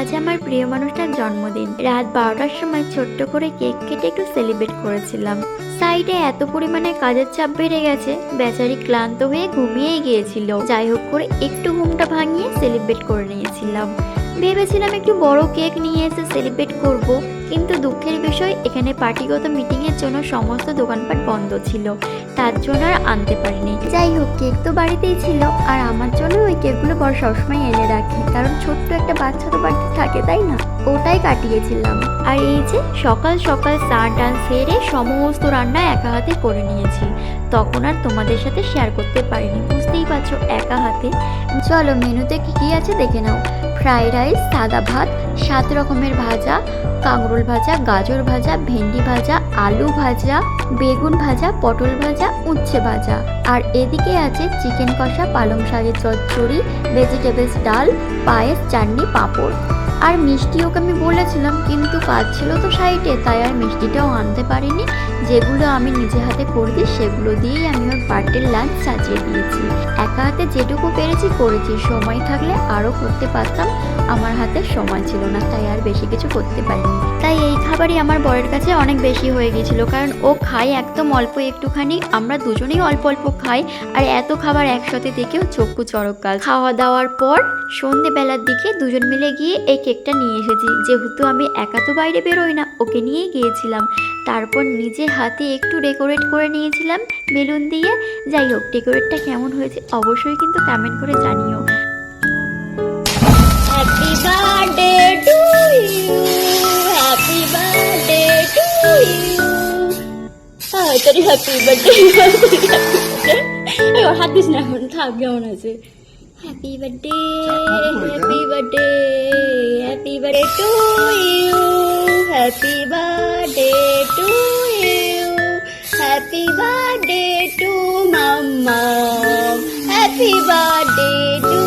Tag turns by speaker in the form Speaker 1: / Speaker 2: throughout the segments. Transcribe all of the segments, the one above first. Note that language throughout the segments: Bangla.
Speaker 1: আমার প্রিয় মানুষটার জন্মদিন। রাত বারোটার সময় ছোট্ট করে কেক কেটে একটু সেলিব্রেট করেছিলাম। সাইডে এত পরিমাণে কাজের চাপ বেড়ে গেছে, বেচারি ক্লান্ত হয়ে ঘুমিয়ে গিয়েছিল। যাই হোক করে একটু ঘুমটা ভাঙিয়ে সেলিব্রেট করে নিয়েছিলাম। ভেবেছিলাম একটু বড় কেক নিয়ে এসে সেলিব্রেট করব, কিন্তু এখানে পার্টিগত মিটিংয়ের জন্য সমস্ত দোকানপাট বন্ধ ছিল। তার জন্য আর আনতে পারিনি। যাই হোক কেক তো বাড়িতেই ছিল। আর আমার জন্য ওই কেকগুলো বড় সবসময় এনে রাখি। কারণ ছোট্ট একটা বাচ্চা তো বাড়িতে থাকে, তাই না? ওটাই কাটিয়েছিলাম। আর এই যে, সকাল সকাল স্নান টান সেরে সমস্ত রান্না একা হাতে করে নিয়েছি। তখন আর তোমাদের সাথে শেয়ার করতে পারিনি। বুঝতেই পারছ, একা হাতে। চলো, মেনুতে কি কি আছে দেখে নাও। ফ্রাইড রাইস, সাদা ভাত, সাত রকমের ভাজা, কাঁকরোল ভাজা, গাজর ভাজা, ভেন্ডি ভাজা, আলু ভাজা, বেগুন ভাজা, পটল ভাজা, উচ্ছে ভাজা। আর এদিকে আছে চিকেন কষা, পালং শাকের চচ্চড়ি ভেজিটেবলস ডাল, পায়েস, চাটনি, পাঁপড়। আর মিষ্টি ওকে আমি বলেছিলাম, কিন্তু কাজ ছিল তো সাইডে তাই আর মিষ্টিটাও আনতে পারিনি। যেগুলো আমি নিজে হাতে করেছি সেগুলো দিয়েই আমি ওর বার্থডের লাঞ্চ সাজিয়ে দিয়েছি। একা হাতে যেটুকু পেরেছি, করেছি। সময় থাকলে আরও করতে পারতাম। আমার হাতে সময় ছিল না, তাই আর বেশি কিছু করতে পারিনি। তাই এই খাবারই আমার বরের কাছে অনেক বেশি হয়ে গেছিল কারণ ও খায় একদম অল্প একটুখানি। আমরা দুজনেই অল্প অল্প খাই, আর এত খাবার একসাথে দেখেও চক্ষু চড়ক কাজ খাওয়া দাওয়ার পর সন্ধেবেলার দিকে দুজন মিলে গিয়ে এই কেকটা নিয়ে এসেছি। যেহেতু আমি একা তো বাইরে বেরোই না, ওকে নিয়ে গিয়েছিলাম। তারপর নিজে হাতে একটু ডেকোরেট করে নিয়েছিলাম বেলুন দিয়ে। যাই হোক ডেকোরেটটা কেমন হয়েছে অবশ্যই কিন্তু কমেন্ট করে জানিও।
Speaker 2: Happy birthday to you. Happy birthday to you. হ্যাঁ তোর হ্যাপি বার্থডে হাত দিস না এখন, থাক, কেমন আছে Happy birthday, happy birthday, happy birthday to you. Happy birthday to you. Happy birthday to mama. Happy
Speaker 1: birthday to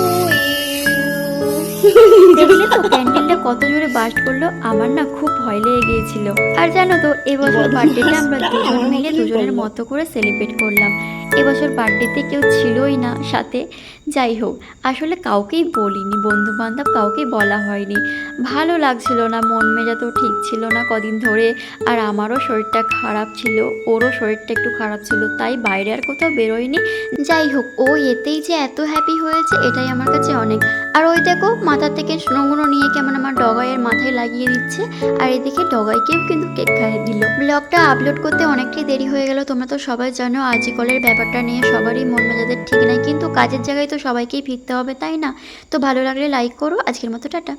Speaker 1: you. কত জোরে বাস্ট করল আমার না খুব ভয় লেগে গিয়েছিল। আর জানো তো এবছর বার্থডেটা আমরা দুজন মিলে দুজনের মতো করে সেলিব্রেট করলাম। এবছর বার্থডেতে কেউ ছিলই না সাথে যাই হোক আসলে কাউকেই বলিনি বন্ধু বান্ধব কাউকেই বলা হয়নি। ভালো লাগছিল না মন মেজা তো ঠিক ছিল না কদিন ধরে আর আমারও শরীরটা খারাপ ছিল ওরও শরীরটা একটু খারাপ ছিল তাই বাইরে আর কোথাও বেরোয়নি। যাই হোক ও এতেই যে এত হ্যাপি হয়েছে এটাই আমার কাছে অনেক। আর ওই দেখো মাথা থেকে স্নোগুলো নিয়ে কেমন আমার ডগাইয়ের মাথায় লাগিয়ে দিচ্ছে। আর এদিকে ডগাইকেও কিন্তু কেক খাইয়ে দিল। ব্লগটা আপলোড করতে অনেকটাই দেরি হয়ে গেল। তোমরা তো সবাই জানো, আজি কলের ব্যাপারটা নিয়ে সবারই মন মেজাদের ঠিক নাই। কিন্তু কাজের জায়গায় তো সবাইকেই ফিরতে হবে, তাই না? তো ভালো লাগলে লাইক করো। আজকের মতো টাটা।